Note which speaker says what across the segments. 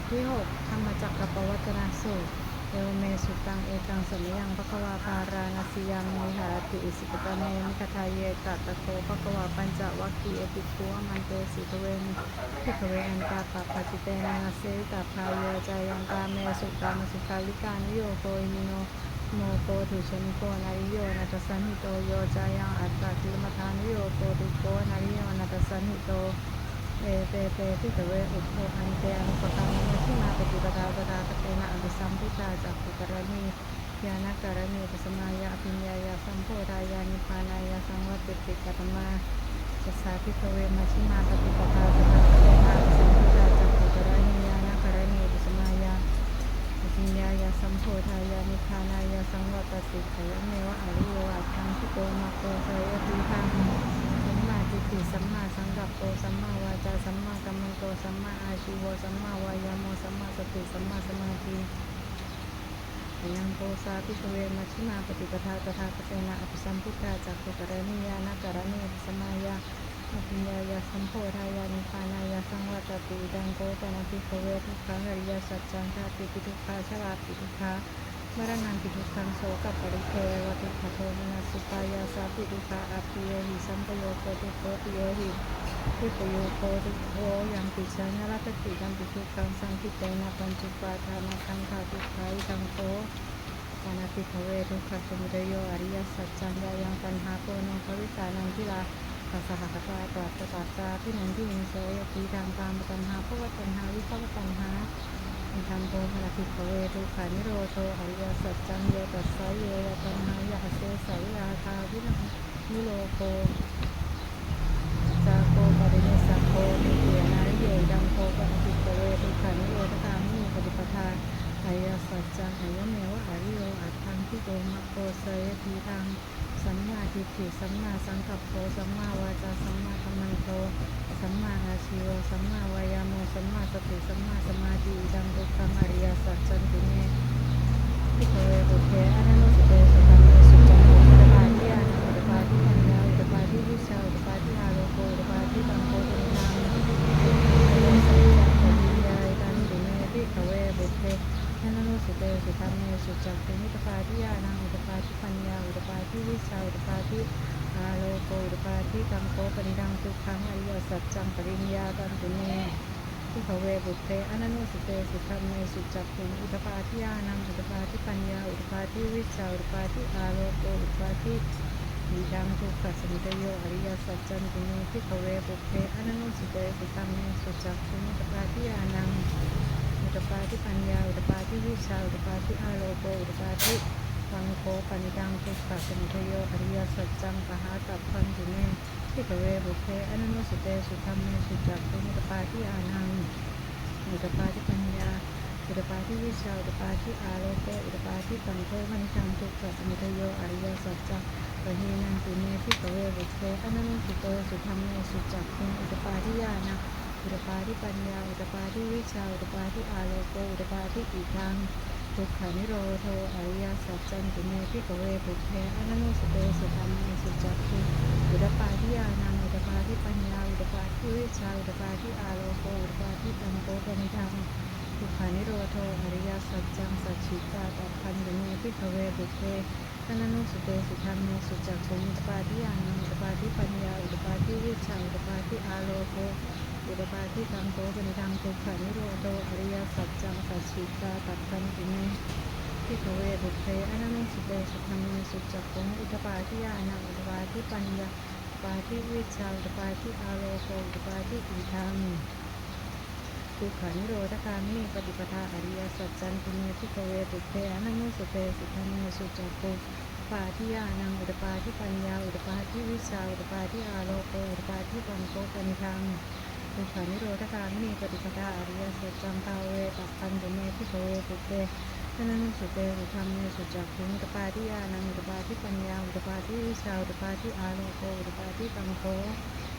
Speaker 1: ทที่ 6 ธรรมจักรกับปวัตนสูตร เอวเมสุตัง เอกังสมยังภควาปาราณสียังมิหาติอิสิกตเมมิคทายเยตัตตะโคภควาปัญจวัคคีย์อปิคุอมันเตสิทเวนพิกเวอันตาปะปะจิเตนะนาเสตาพายโยจายังกาเมสุตามสุขาลิกานิโยโกอิมิโนโมโกถุชนิโกนาริโยนัตสันหิโตโยจายังอัตตากิลมทานิโยโกตุโกนาริโยนัตสันหิโต เอเตเตพิกเวอุโภอันเตอนุปกังเมชิมาปฏิปทาปทาตเตนะอภิสัมพุทธาจักขุกรณียานาการณีปสมายาอภิญญายาสัมโพธายานิพานายาสังวัติติกัตมาจัสสาพิกเวมัชิมาปฏิปทาปทาตเตนะอภิสัมพุทธาจักขุกรณียานาการณีปสมายา ปัญญายาสัมโพธายานิพพานายาสังวัตติขยเมวะอริโยอัตถังทิโกมาโกไสยติทังสัมมาทิฏฐิสัมมาสังกัปโปสัมมาวาจาสัมมากัมมันโตสั มาอาชีวสัมมาวายามสัมมาสติสัมมาสมาธิยังโพสาพิชเวมัชิมาปฏิปทาตถาคตนาอภิสัมพุทธาจากขุกรณียานาการณีสมายาอภิญญายาสัมโพธายานิพานายาสังวัตติดังโกปนาภิกขเวทุกขังอริยสัจจังทาติปิทุกขาชลาปิทุกขา มรณันปิทุกขังโสกับปริเทวทุกขโทมนัสสุปายาสาปิทุกขาอภิโยหิสัมปโยโคตุโคปิโยหิทิปโยโคตุโคยังปิชัญญรัตติดังปิทุกขังสังคิเตนะปัญจุปาทานาคันธาทุกขาอิดังโกปนาภิกขเวทุกขสมุทัยโยอริยสัจจังยายังปัญหาโกโนภวิตานังทิลาปัสสะหะกตาตรัสตัสสาที่นันที่มิโสยตีทางตามปัญหาภวตัญหาวิภวตัญหา อิทังโตภรติภเวทุขานิโรโทอริยสัจจังโยตัสสะเยตัญหายาเสสยาทาวินังนิโรโกจาโกปริเนสังโกมิเตียนาริเยดังโกปฏิภเวทุขานิโรธตามิปฏิปทาอริยสัจจังอริยเมวะอริโยอัตถังที่โกมะโกเสยทีทางสัมมาทิฏฐิสัมมาสังกัปโปสัมมาวาจาสัมมากัมมันโต สัมมาอาชีวะสัมมาวายาโมสัมมาสติสัมมาสมาธิดังทุกขังอริยสัจจันติเนพิกเวบุเทอนันโนสุเตสุตัมเมสุจังอุตปาทิอานังอุตปาทิปัญญาอุตปาทิวิชาอุตปาทิอาโลโกอุตปาทิตังโกตุนิทังอริยสัจจังปฏิยายตันติเนพิกเวบุเทยานานุสุเตสุธรรมเมสุจักขุมิตปาทิยานังอุตปาทิปัญญาอุตปาทิวิชาอุตปาทิ อาโลโกอุตปาทิกังโกปนิดังทุกขังอริยสัจจังปริญญาตันตุเนทิขเวบุตเตอนันุสุเตสุธรรมเมสุจักขุอุตปาทิยานังอุตปาทิปัญญาอุตปาทิวิชาอุตปาทิอาโลโกอุตปาทิวิดังทุกขสมุทโยอริยสัจจันตุเนทิขเวบุตเตอนันุสุเตสุธรรมเมสุจักขุอุตปาทิยานังอุตปาทิปัญญาอุตปาทิวิชาอุตปาทิอาโลโกอุตปาทิ วังโคปนิดังทุกขสมุทโยอริยสัจจังปหาตัพพันตุเนทิกเวบุเพอนันโนสุเตสุธรรมเมสุจักขุอุตปาทิอานังอุตปาทิปัญญาอุตปาทิวิชาอุตปาทิอาโลโกอุตปาทิตังโคปนิดังทุกขสมุทโยอริยสัจจังปะหีนังตุเนทิกเวบุเพอนันโนสุเตสุธรรมเมสุจักขุอุตปาทิยานังอุตปาทิปัญญาอุตปาทิวิชาอุตปาทิอาโลโกอุตปาทิอีทัง ทุกขานิโรโทอริยสัจจันติเมพิกเวปุเพอนันโนสเตสุธรรมสุจักขุอุตปาทิยานังอุตปาทิปัญญาอุตปาทิวิชาอุตปาทิอาโลโกอุตปาทิตังโกปนิทังทุกขานิโรโทอริยสัจจังสัจฉิตาตัพันติเมพิกเวปุเพอนันโนสเตสุธรรมเมสุจักขุอุตปาทิยานังอุตปาทิปัญญาอุตปาทิวิชาอุตปาทิอาโลโก อุตปาทิตังโกปนิทังทุกขานิโรโตอริยสัจจังสัจฉิกาตัดกันติเมพิกเวบุเพอนันสุเตสุธรรมสุจักขุงอุตปาทิยานังอุตปาทิปัญญาอุตปาทิวิชาอุตปาทิอาโลโกอุตปาทิอิทังทุกขานิโรธคามิปฏิปทาอริยสัจจันติเมพิกเวบุเพอนันสุเตสุธรรมสุจักขุงปาทิยานังอุตปาทิปัญญาอุตปาทิวิชาอุตปาทิอาโลโกอุตปาทิปังโกปนิทัง ทุกขานิโรธคามิปฏิปทาอริยสัจจังภาเวตัพพันตุเมพิโกเวปุเตทนันสุเตอุธรรมเมสุจักขุอุตปาทิยานังตปาทิปัญญาตปาทิวิชาตปาทิอาโลโกตปาทิปังโก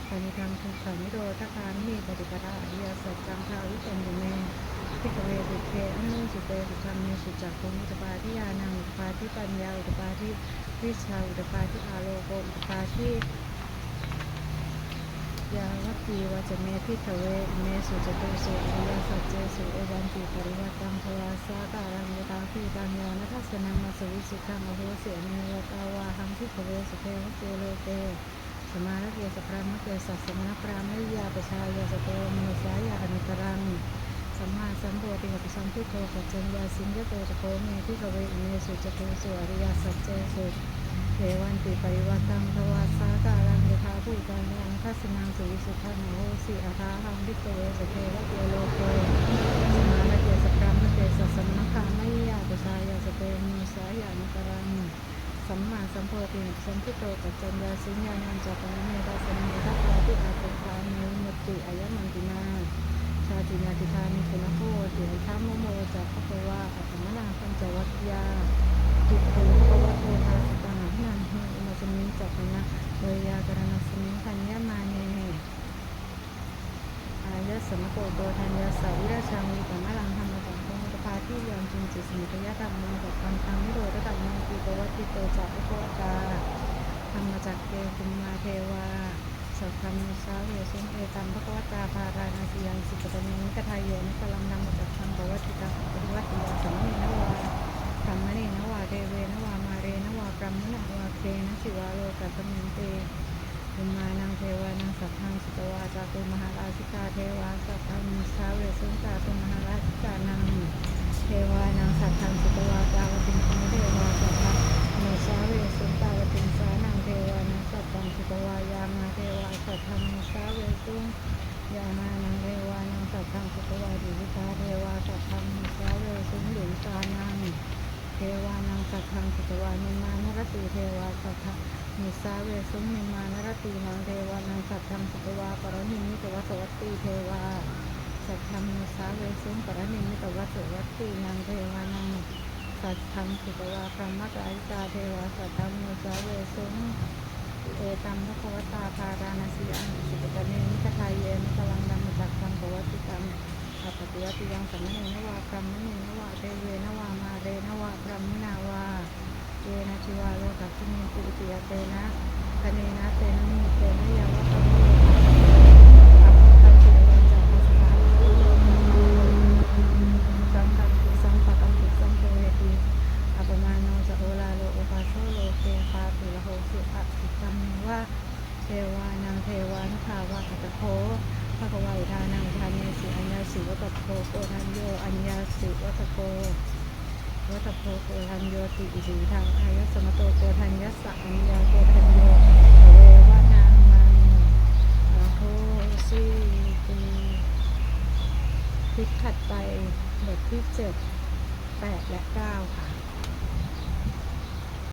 Speaker 1: ปนิทังทุกขานิโรธคามิปฏิปทาอริยสัจจังภาวิปันตุเมพิกเวบุเพอนุสุเตสุธรรมเมสุจักขุอุตปาทิยานังตปาทิปัญญาตปาทิวิชาตปาทิอาโลโกตปาทิ ยาวัตตีวาจเมพิทเวเมสุจตุสุอริยสัจเจสุเอวันติปริวัตังภวาสาการังยตาพีตังยานัทสนังมาสวิสุขังอโหเสเนวตาวาหังพิทเวสเทวเจโลเกสมาระเกสพรามะเกสัสมณพรามยาปชายาสเตมนุสายาอนุตรังสัมมาสัมโพธิกัปสัมพุทโธปัจจัญญาสิงยโตจโกเมพิกเวเมสุจตุสุอริยสัจเจสุ เทวันติปริวัตังทวาสาการังยถาภูตังยังคัสนังสุวิสุขังโหสิอาทาหังพิกเวสเทวะเตโลเกสมาลเกสพรามเกสสสมณคามยาปชายาสเตมุสายานุกรังสัมมาสัมโพธิสัมพุโธปัจจัญญาสิญญาณัญจปนเมตาสเนทัพพาติอาตุคามิมุติอายมันตินาชาตินาติธามิคุณโคติธรรมโมจากพระวาอัตมนาปัญจวัคยาติโกรนะเวยากรณสมิงพัญญามาเนอายะสมโกโตทัญญาสาวิราชามีปัมมะลังธรรมจักรพงศพาที่ยอมจินจิสมิทยาธรรมโมจักรทางนิโรธธรรมโมติปวัติโตจากอุปกาธรรมจักเกคุมมาเทวาสัพพัญญสาเวสุนเอตัมภควตาภาราณาสียังสิกตเมนิกทายโยนิกลังดังจักขังบวัติตังปฏิวัติยาสมเนนวาธรรมเนนวาเท กัตมิงเตภูมานางเทวานางสัพพังสุตวาจาตุมหาราชิกาเทวาสัพพังสาเวสุนตาตุมหาราชิกานางเทวานางสัพพังสุตวาจาวติงคเทวาสัพพัง โมสาเวสุนตาวติงสานังเทวานังสัพพังสุตวายามาเทวาสัพพังโมสาเวสุงยามานังเทวานังสัพพังสุตวาดิวิตาเทวาสัพพังโมสาเวสุงหลิงตานังเทวานังสัพพังสุต วานิมานรติเทวาสัพพังโมสาเวสุงนิมานรตินังเทวานังสัพพังสุตวาปรหิมิตวสวัตติเทวาสัพพังโมสาเวสุงปรหิมิตวสวัตตินังเทวานังสัทธังสุตวาพรหมกายิกาเทวาสัทธังโมสาเวสุงเอตัมภควตาภาราณสีอังสิกตเนนิคทายเยนิกลังดัมจักขังปวัติตังอัปติวติยังสัมมเนนวาพรหมเนนวาเทเวนวามาเรนวาพรหมนาวา เยนะชิวาโลกัสสมิงปุติยเตนะคเนนะเตนะมิเตนะยาวะตะโอัปปะจิวันจักขสาสังฆังติสังปะกังติสังโฆเวติอัปมาโนจะโอลาโลโอปาโซโลเกปาตุละโหสิอะติกัมว่าเทวานังเทวานุภาวะอัตโคภะคะวะอุทานังทานเนสิอัญญาสิวัตโพโกทันโยอัญญาสิวัตโพ วัตโพโกทันโยติอิสิทางอายสมโตโกทั